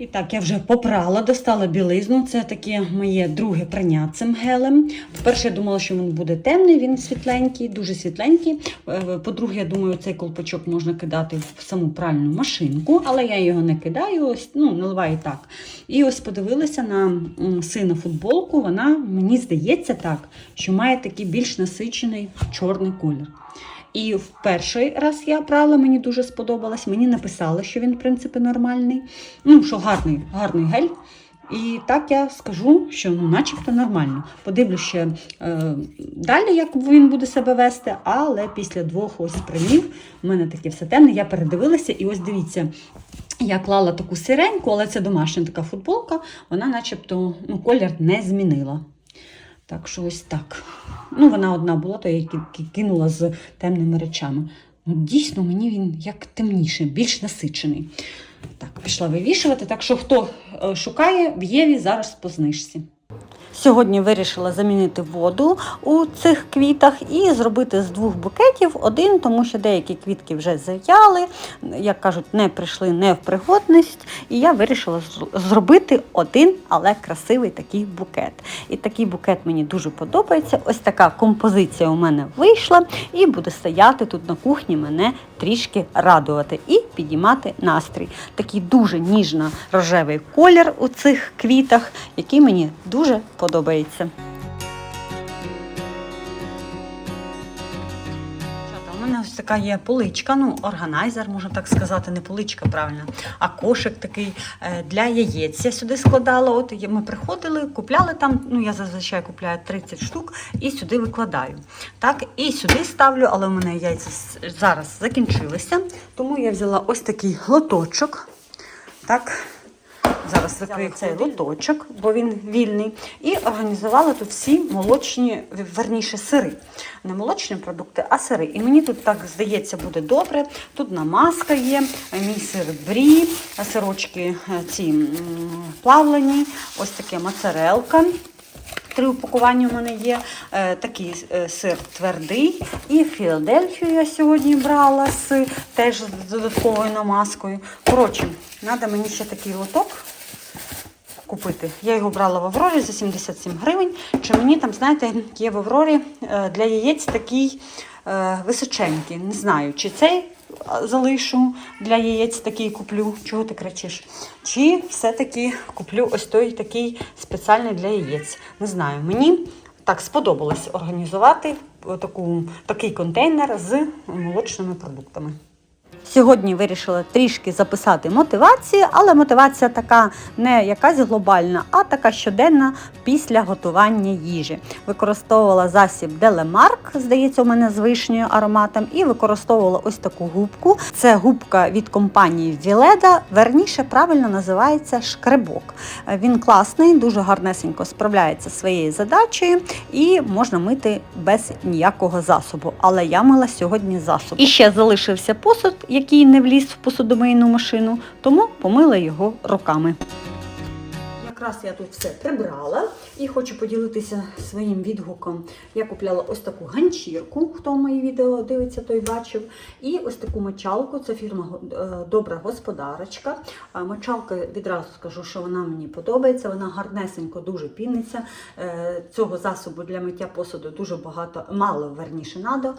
І так, я вже попрала, достала білизну. Це таке моє друге прання цим гелем. По-перше, я думала, що він буде темний, він світленький, дуже світленький. Е, По-друге, я думаю, цей колпачок можна кидати в саму пральну машинку, але я його не кидаю, ось, ну, наливаю так. І ось подивилася на сина футболку. Вона, мені здається, так, що має такий більш насичений чорний колір. І в перший раз я прала, мені дуже сподобалось. Мені написали, що він, в принципі, нормальний. Ну, що гарний, гарний гель. І так я скажу, що ну, начебто нормально. Подивлюсь ще е, далі, як він буде себе вести, але після двох ось примів в мене таке все темне. Я передивилася, і ось дивіться, я клала таку сиреньку, але це домашня така футболка, вона начебто ну, колір не змінила. Так що ось так. Ну, вона одна була, то я її ки- ки- кинула з темними речами. Ну, дійсно, мені він як темніший, більш насичений. Так, пішла вивішувати. Так що хто е, шукає в Єві зараз по знижці. Сьогодні вирішила замінити воду у цих квітах і зробити з двох букетів один, тому що деякі квітки вже зав'яли, як кажуть, не прийшли не в пригодність. І я вирішила зробити один, але красивий такий букет. І такий букет мені дуже подобається. Ось така композиція у мене вийшла, і буде стояти тут на кухні мене трішки радувати і підіймати настрій. Такий дуже ніжно-рожевий колір у цих квітах, який мені дуже подобається. Дівчата, У мене ось така є поличка, ну, органайзер, можна так сказати, не поличка, правильно, а кошик такий е, для яєць. Я сюди складала. От ми приходили, купляли там. Ну, я зазвичай купляю 30 штук і сюди викладаю. Так, і сюди ставлю, але у мене яйця зараз закінчилися. Тому я взяла ось такий лоточок. Так, Зараз закрию цей лоточок, бо він вільний. І організувала тут всі молочні, верніше сири. Не молочні продукти, а сири. І мені тут так здається буде добре. Тут намазка є, мій сир брі, сирочки е, ці плавлені, ось таке моцарелка. Три упакування у мене є. Е, такий е, сир твердий. І Філадельфію я сьогодні брала з теж з додатковою намазкою. Коротше, треба мені ще такий лоток купити. Я його брала в Аврорі за 77 гривень. Чи мені там, знаєте, є в Аврорі е, для яєць такий е, височенький. Не знаю, чи цей е, залишу для яєць такий куплю. Чого ти кричиш? Чи все-таки куплю ось той такий спеціальний для яєць. Не знаю. Мені так сподобалось організувати таку, такий контейнер з молочними продуктами. Сьогодні вирішила трішки записати мотивацію, але мотивація така не якась глобальна, а така щоденна після готування їжі. Використовувала засіб Делемарк, здається, у мене з вишнею ароматом, і використовувала ось таку губку. Це губка від компанії Віледа, верніше правильно називається шкребок. Він класний, дуже гарнесенько справляється своєю задачею і можна мити без ніякого засобу. Але я мила сьогодні засоб. І ще залишився посуд, який не вліз в посудомийну машину, тому помила його руками. Якраз я тут все прибрала і хочу поділитися своїм відгуком. Я купляла ось таку ганчірку, хто мої відео дивиться, той бачив. І ось таку мочалку. Це фірма е, Добра Господарочка. Мочалка відразу скажу, що вона мені подобається. Вона гарнесенько дуже піниться. Е, Цього засобу для миття посуду дуже багато, мало верніше надо.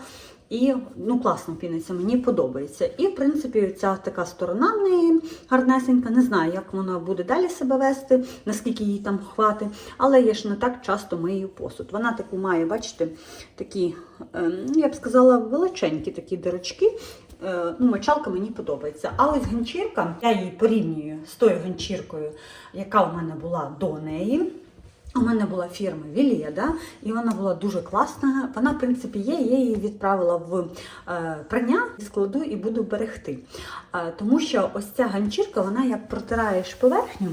І ну класно піниться, мені подобається. І в принципі ця така сторона в неї гарнесенька. Не знаю, як вона буде далі себе вести, наскільки їй там хватить. Але я ж не так часто мию посуд. Вона таку має, бачите, такі, ем, ну я б сказала, величенькі такі дирочки. Е, Ну, мочалка мені подобається. А ось ганчірка, я її порівнюю з тою ганчіркою, яка у мене була до неї. У мене була фірма Вілєда, і вона була дуже класна. Вона, в принципі, є. Я її відправила в е, прання, складу і буду берегти. Е, тому що ось ця ганчірка, вона як протираєш поверхню.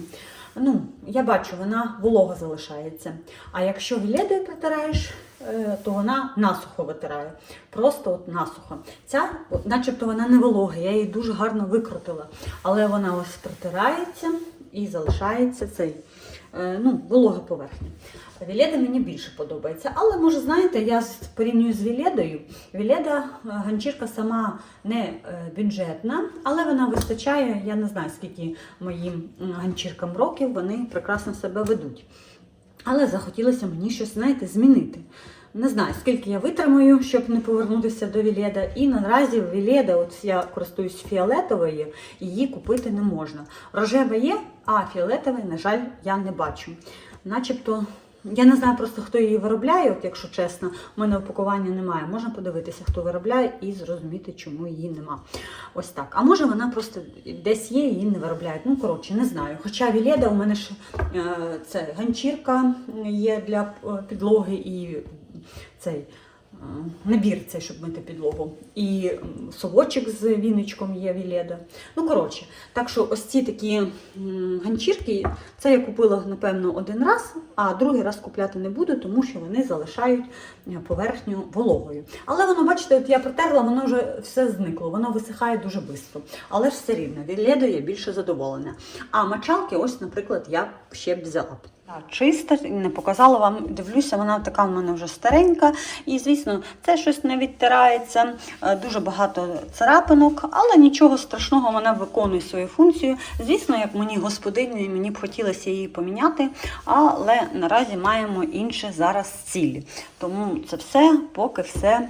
Ну, я бачу, вона волога залишається. А якщо вілєдою протираєш, е, то вона насухо витирає. Просто от насухо. Ця, начебто, вона не волога, я її дуже гарно викрутила. Але вона ось протирається і залишається цей ну, волога поверхня. Віледа мені більше подобається. Але, може, знаєте, я порівнюю з Віледою. Віледа е, ганчірка сама не е, бюджетна, але вона вистачає, я не знаю, скільки моїм ганчіркам років вони прекрасно себе ведуть. Але захотілося мені щось, знаєте, змінити. Не знаю, скільки я витримаю, щоб не повернутися до Віледа. І наразі Віледа, от я користуюсь фіолетовою, її купити не можна. Рожева є, а фіолетової, на жаль, я не бачу. Начебто, я не знаю просто, хто її виробляє, от якщо чесно, у мене упакування немає. Можна подивитися, хто виробляє, і зрозуміти, чому її нема. Ось так. А може вона просто десь є, її не виробляють. Ну, коротше, не знаю. Хоча Віледа у мене ж е, це ганчірка є для е, підлоги і цей е, набір, цей, щоб мити підлогу. І совочок з віничком є Віледа. Ну, коротше, так що ось ці такі ганчірки, це я купила, напевно, один раз, а другий раз купляти не буду, тому що вони залишають е, поверхню вологою. Але воно, бачите, от я протерла, воно вже все зникло, воно висихає дуже швидко. Але ж все рівно, Віледою я більше задоволена. А мочалки, ось, наприклад, я ще б взяла. Так, Чиста, не показала вам, дивлюся, вона така в мене вже старенька. І, звісно, це щось не відтирається, е, дуже багато царапинок, але нічого страшного, вона виконує свою функцію. Звісно, як мені господині, мені б хотілося її поміняти, але наразі маємо інше зараз цілі. Тому це все, поки все.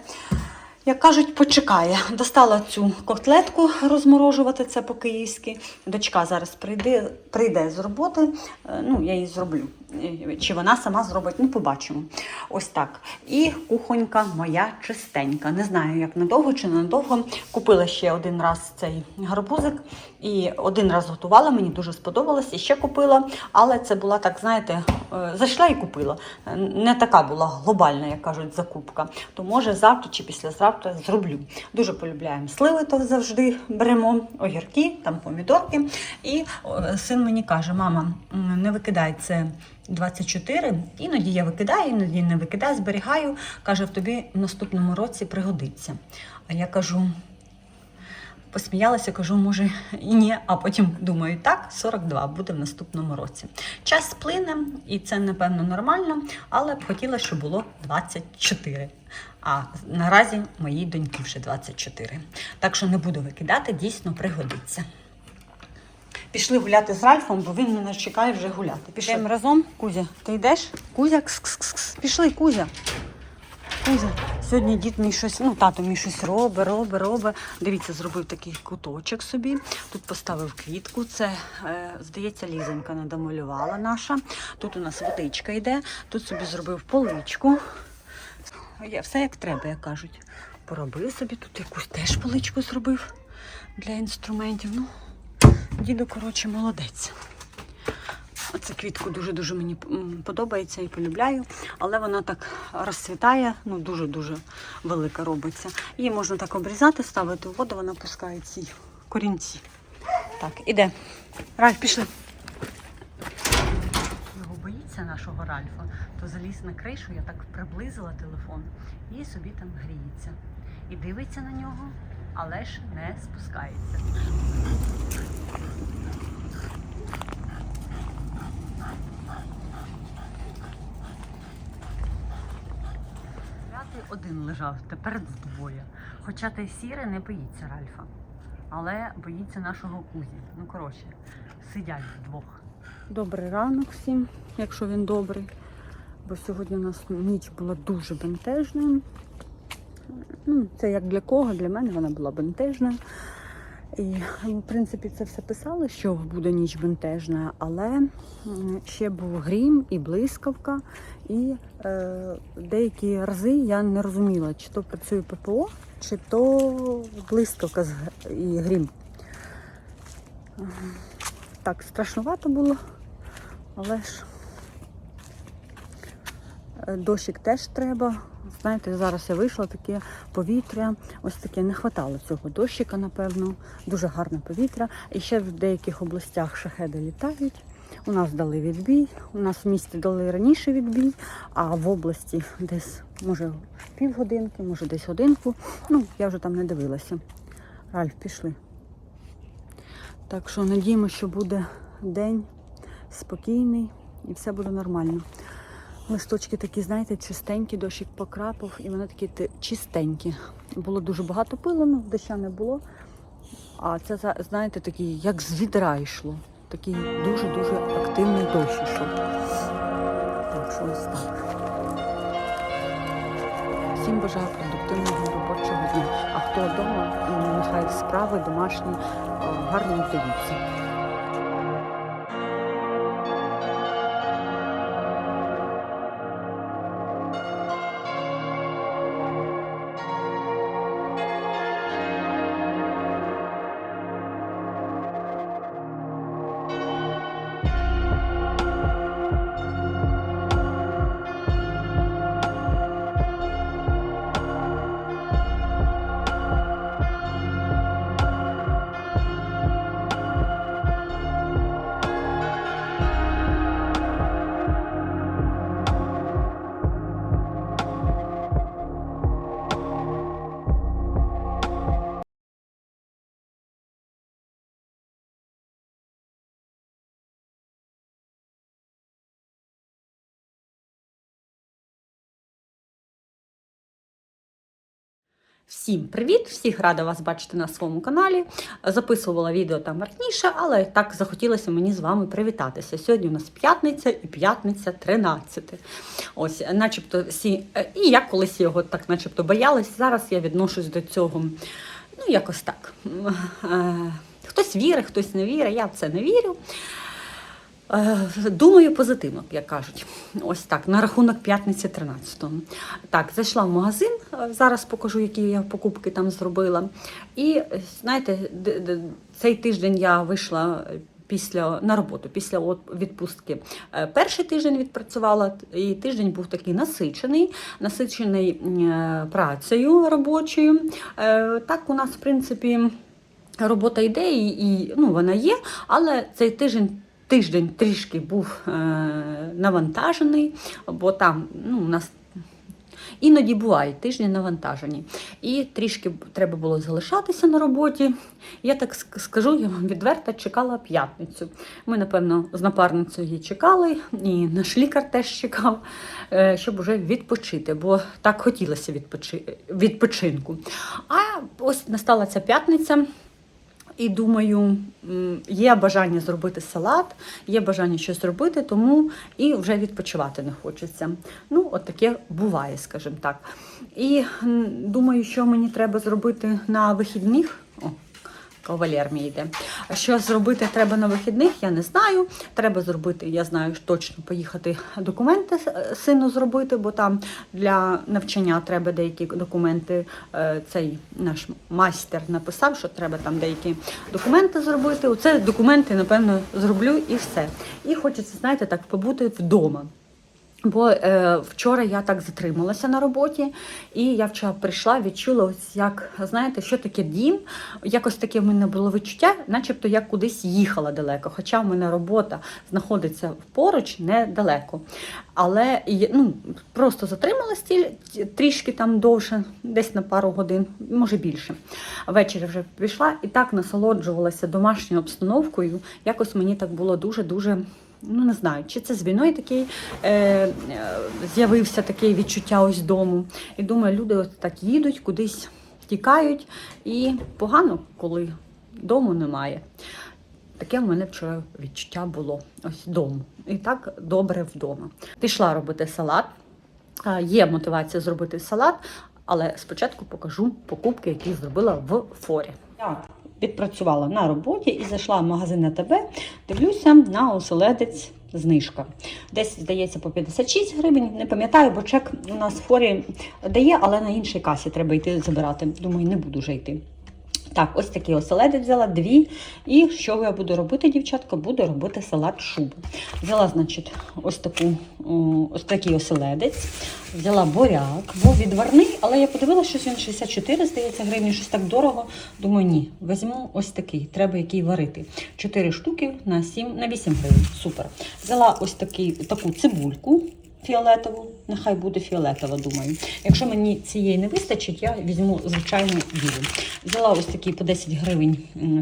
Як кажуть, почекає. Достала цю котлетку розморожувати це по-київськи. Дочка зараз прийде, прийде з роботи. Е, Ну, я її зроблю. Е, Чи вона сама зробить, ну побачимо. Ось так. І кухонька моя чистенька. Не знаю, як надовго чи ненадовго. Купила ще один раз цей гарбузик і один раз готувала, мені дуже сподобалось. І ще купила, але це була так, знаєте, е, зайшла і купила. Не така була глобальна, як кажуть, закупка. То може завтра чи післязавтра зроблю. Дуже полюбляємо сливи, то завжди беремо огірки, там помідорки. І е, син мені каже: мама, не викидай це 24. Іноді я викидаю, іноді не викидаю, зберігаю. Каже, в тобі в наступному році пригодиться. А я кажу. Посміялася, кажу, може і ні, а потім думаю, так, 42 буде в наступному році. Час сплине, і це напевно нормально, але б хотіла, щоб було 24. А наразі моїй доньки вже 24. Так що не буду викидати, дійсно пригодиться. Пішли гуляти з Ральфом, бо він мене чекає вже гуляти. Пішли Йдемо разом. Кузя, ти йдеш? Кузя, пішли, Кузя. Кузя, сьогодні дід мій щось, ну тато мій щось робить, робить, робить. Дивіться, зробив такий куточок собі. Тут поставив квітку. Це, е, здається, лізонька не домалювала наша. Тут у нас водичка йде, тут собі зробив поличку. Є все як треба, як кажуть. Поробив собі тут якусь теж поличку зробив для інструментів. Ну, діду, коротше, молодець. Оце квітку дуже-дуже мені подобається і полюбляю, але вона так розцвітає, ну дуже-дуже велика робиться. Її можна так обрізати, ставити у воду, вона пускає ці корінці. Так, іде. Ральф, пішли. Його боїться нашого Ральфа, то заліз на кришу, я так приблизила телефон і собі там гріється. І дивиться на нього, але ж не спускається. П'ятий один лежав, тепер двоє. Хоча той сіре не боїться Ральфа, але боїться нашого кузі. Ну, коротше, сидять вдвох. Добрий ранок всім, якщо він добрий. Бо сьогодні у нас ніч була дуже бентежною. Ну, це як для кого, для мене вона була бентежна. І, в принципі, це все писали, що буде ніч бентежна, але ще був грім і блискавка, і е, деякі рази я не розуміла, чи то працює ППО, чи то блискавка і грім. Так, страшнувато було, але ж е, дощик теж треба. Знаєте, зараз я вийшла, таке повітря, ось таке не хватало цього дощика, напевно. Дуже гарне повітря. І ще в деяких областях шахеди літають. У нас дали відбій, у нас в місті дали раніше відбій, а в області десь, може, півгодинки, може десь годинку. Ну, я вже там не дивилася. Ральф, пішли. Так що надіємося, що буде день спокійний і все буде нормально. Листочки такі, знаєте, чистенькі, дощик покрапав, і вони такі чистенькі. Було дуже багато пилу, ну, доща не було. А це, знаєте, такий, як з відра йшло. Такий дуже-дуже активний дощ йшов. Так що ось так. Всім бажаю продуктивного робочого дня. А хто вдома, м, нехай справи домашні гарно вдаються. Всім привіт! Всіх рада вас бачити на своєму каналі. Записувала відео там раніше, але так захотілося мені з вами привітатися. Сьогодні у нас п'ятниця і п'ятниця 13. Ось, начебто, всі, е, і я колись його так начебто боялась. Зараз я відношусь до цього, ну, якось так. Е, Хтось вірить, хтось не вірить, я в це не вірю. Е, Думаю, позитивно, як кажуть. Ось так, на рахунок п'ятниці 13-го. Так, зайшла в магазин, е, зараз покажу, які я покупки там зробила. І е, знаєте, цей тиждень я вийшла після на роботу, після відпустки. Е, Перший тиждень відпрацювала, і тиждень був такий насичений, насичений е, працею робочою. Е, Так, у нас, в принципі. Робота йде і ну, вона є, але цей тиждень. Тиждень трішки був е, навантажений, бо там ну, у нас іноді бувають тижні навантажені. І трішки треба було залишатися на роботі. Я так скажу, я вам відверто чекала п'ятницю. Ми, напевно, з напарницею її чекали, і наш лікар теж чекав, е, щоб вже відпочити, бо так хотілося відпочи... відпочинку. А ось настала ця п'ятниця. І думаю, є бажання зробити салат, є бажання щось робити, тому і вже відпочивати не хочеться. Ну, от таке буває, скажімо так. І думаю, що мені треба зробити на вихідних. Кавалер мій йде. А Що зробити треба на вихідних, я не знаю. Треба зробити, я знаю точно поїхати документи сину зробити, бо там для навчання треба деякі документи. Е, Цей наш майстер написав, що треба там деякі документи зробити. Оце документи, напевно, зроблю і все. І хочеться, знаєте, так побути вдома. Бо е, вчора я так затрималася на роботі, і я вчора прийшла, відчула, ось як знаєте, що таке дім. Якось таке в мене було відчуття, начебто я кудись їхала далеко. Хоча в мене робота знаходиться поруч недалеко. Але ну, просто затрималась трішки там довше, десь на пару годин, може більше. Ввечері вже пішла і так насолоджувалася домашньою обстановкою. Якось мені так було дуже-дуже. Ну, не знаю, чи це з війною такий е, е, з'явився таке відчуття ось дому. І думаю, люди ось так їдуть, кудись тікають, і погано, коли дому немає. Таке в мене вчора відчуття було ось дому. І так добре вдома. Пішла робити салат. А, Є мотивація зробити салат, але спочатку покажу покупки, які зробила в форі. Я відпрацювала на роботі і зайшла в магазин на ТБ, Дивлюся на оселедець знижка. Десь здається по 56 гривень. Не пам'ятаю, бо чек у нас в форі дає, але на іншій касі треба йти забирати. Думаю, не буду вже йти. Так, ось такий оселедець взяла дві. І що я буду робити, дівчатка? Буду робити салат шубу. Взяла, значить, ось таку, ось такий оселедець. Взяла буряк, був відварний, але я подивилася, що він 64, здається, гривень, щось так дорого. Думаю, ні, візьму ось такий, треба який варити. 4 штуки на 7, на 8 гривень. Супер. Взяла ось такий, таку цибульку. Фіолетову, нехай буде фіолетова, думаю. Якщо мені цієї не вистачить, я візьму звичайну білу. Взяла ось такий по 10 гривень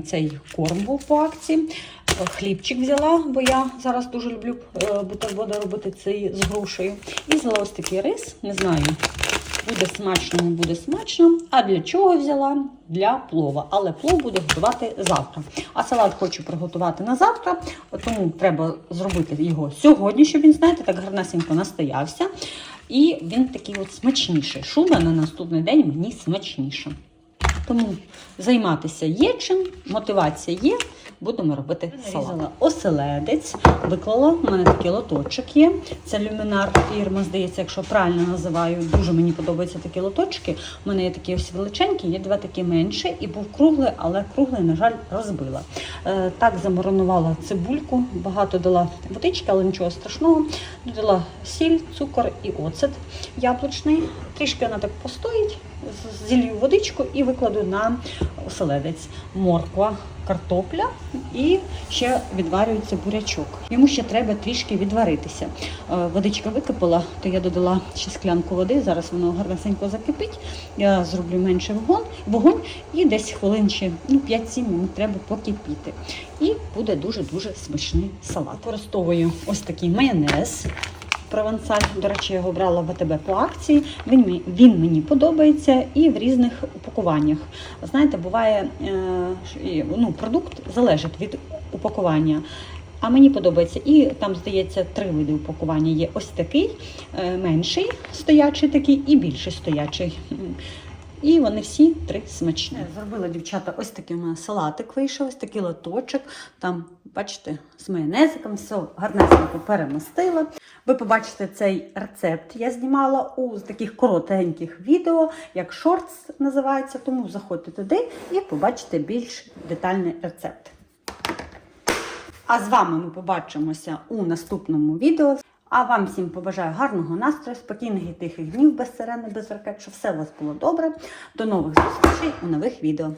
цей корм був по акції. хлібчик взяла, бо я зараз дуже люблю е, бутерброди робити цей з грушею. І взяла ось такий рис, не знаю, буде смачно, не буде смачно. А для чого взяла? Для плова. Але плов буду готувати завтра. А салат хочу приготувати на завтра, тому треба зробити його сьогодні, щоб він, знаєте, так гарнесенько настоявся. І він такий от смачніший. Шуба на наступний день мені смачніша. Тому займатися є чим, мотивація є. Будемо робити салат. Оселедець, виклала. У мене такий лоточок є. Це люмінар фірма, здається, якщо правильно називаю. Дуже мені подобаються такі лоточки. У мене є такі ось величенькі, є два такі менші, і був круглий, але круглий, на жаль, розбила. Е, так замаринувала цибульку, багато дала водички, але нічого страшного. Додала сіль, цукор і оцет яблучний. Трішки вона так постоїть, зілью водичку і викладу на оселедець. Морква, картопля і ще відварюється бурячок. Йому ще треба трішки відваритися. Е, Водичка википала, то я додала ще склянку води. Зараз воно гарнесенько закипить. Я зроблю менше вогонь, і десь хвилин ще ну, 5-7 мені треба покипіти. І буде дуже-дуже смачний салат. Використовую ось такий майонез. Провансаль, до речі, я його брала в АТБ по акції. Він, він мені подобається і в різних упакуваннях. Знаєте, буває, е, ну, продукт залежить від упакування. А мені подобається. І там, здається, три види упакування є. Ось такий, е, менший стоячий такий і більший стоячий. І вони всі три смачні. Зробила дівчата ось такий у мене салатик вийшов, ось такий лоточок. Там, бачите, з майонезиком, все гарнесенько перемостила. Ви побачите цей рецепт. Я знімала у таких коротеньких відео, як шортс називається. Тому заходьте туди і побачите більш детальний рецепт. А з вами ми побачимося у наступному відео. А вам всім побажаю гарного настрою, спокійних і тихих днів без сирени, без ракет, щоб все у вас було добре. До нових зустрічей у нових відео.